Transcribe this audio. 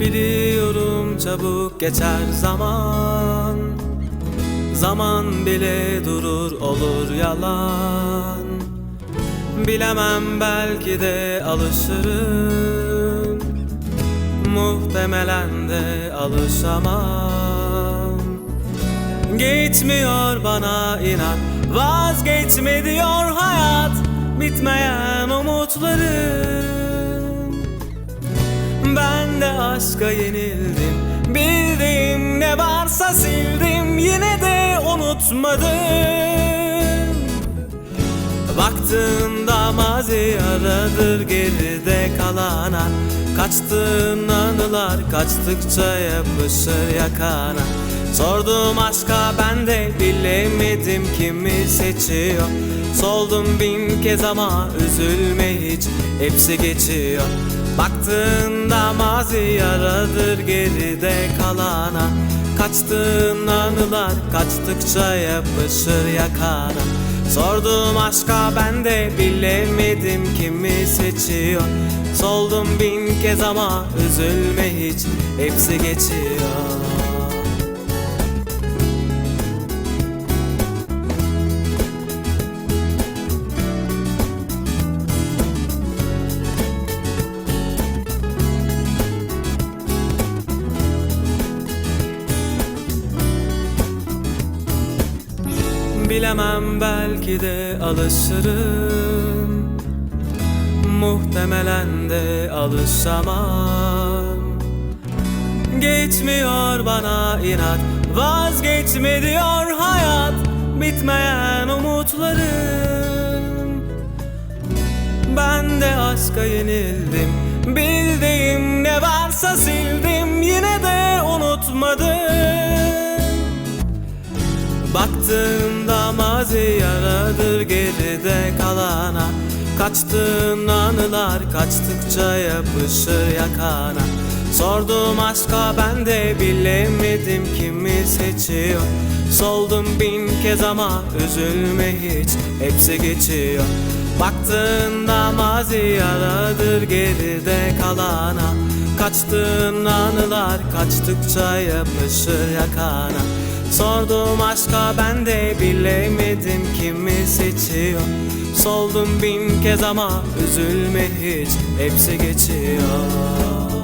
Biliyorum çabuk geçer zaman. Zaman bile durur olur yalan. Bilemem belki de alışırım. Muhtemelen de alışamam. Gitmiyor bana inan Vazgeçme diyor hayat. Bitmeyen umutlarım. Ben aşka yenildim. Bildiğim ne varsa sildim Yine de unutmadım. Baktığında mazi aradır geride kalana. Kaçtığın anılar kaçtıkça yapışır yakana. Sordum aşka ben de bilemedim kimi seçiyor. Soldum bin kez ama üzülme hiç hepsi geçiyor Baktığında mazi yaradır geride kalana. Kaçtığın anılar kaçtıkça yapışır yakana. Sordum aşka ben de bilemedim kimi seçiyor. Soldum bin kez ama üzülme hiç hepsi geçiyor Bilemem belki de alışırım. Muhtemelen de alışamam. Geçmiyor bana inat Vazgeçme diyor hayat. Bitmeyen umutlarım. Ben de aşka yenildim Bildiğim ne varsa sildim. Yine de unutmadım. Baktığımda mazi yaradır geride kalana. Kaçtığın anılar kaçtıkça yapışır yakana. Sordum aşka ben de bilemedim kimi seçiyor. Soldum bin kez ama üzülme hiç hepsi geçiyor. Baktığında mazi yaradır geride kalana. Kaçtığın anılar kaçtıkça yapışır yakana Sordum aşka ben de bilemedim kimi seçiyor. Soldum bin kez ama üzülme hiç hepsi geçiyor